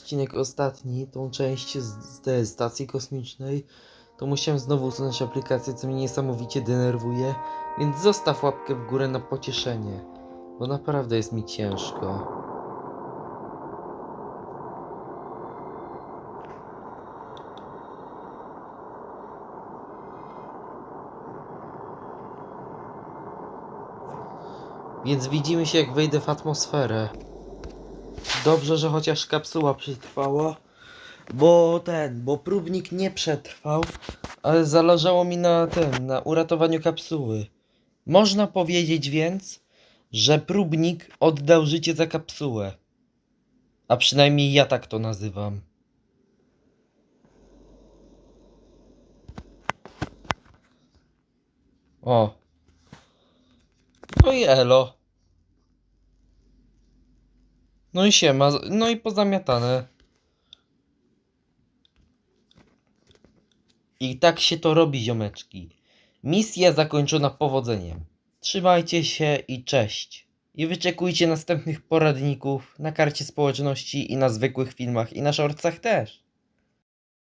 odcinek ostatni, tą część z, z stacji kosmicznej, to musiałem znowu usunąć aplikację, co mnie niesamowicie denerwuje, więc zostaw łapkę w górę na pocieszenie, bo naprawdę jest mi ciężko. Więc widzimy się jak wejdę w atmosferę. Dobrze, że chociaż kapsuła przetrwała. Bo ten, bo próbnik nie przetrwał, ale zależało mi na ten, na uratowaniu kapsuły. Można powiedzieć więc, że próbnik oddał życie za kapsułę. A przynajmniej ja tak to nazywam. O. No i elo. No i siema, no i pozamiatane. I tak się to robi, ziomeczki. Misja zakończona powodzeniem. Trzymajcie się i cześć. I wyczekujcie następnych poradników na karcie społeczności i na zwykłych filmach i na shortsach też.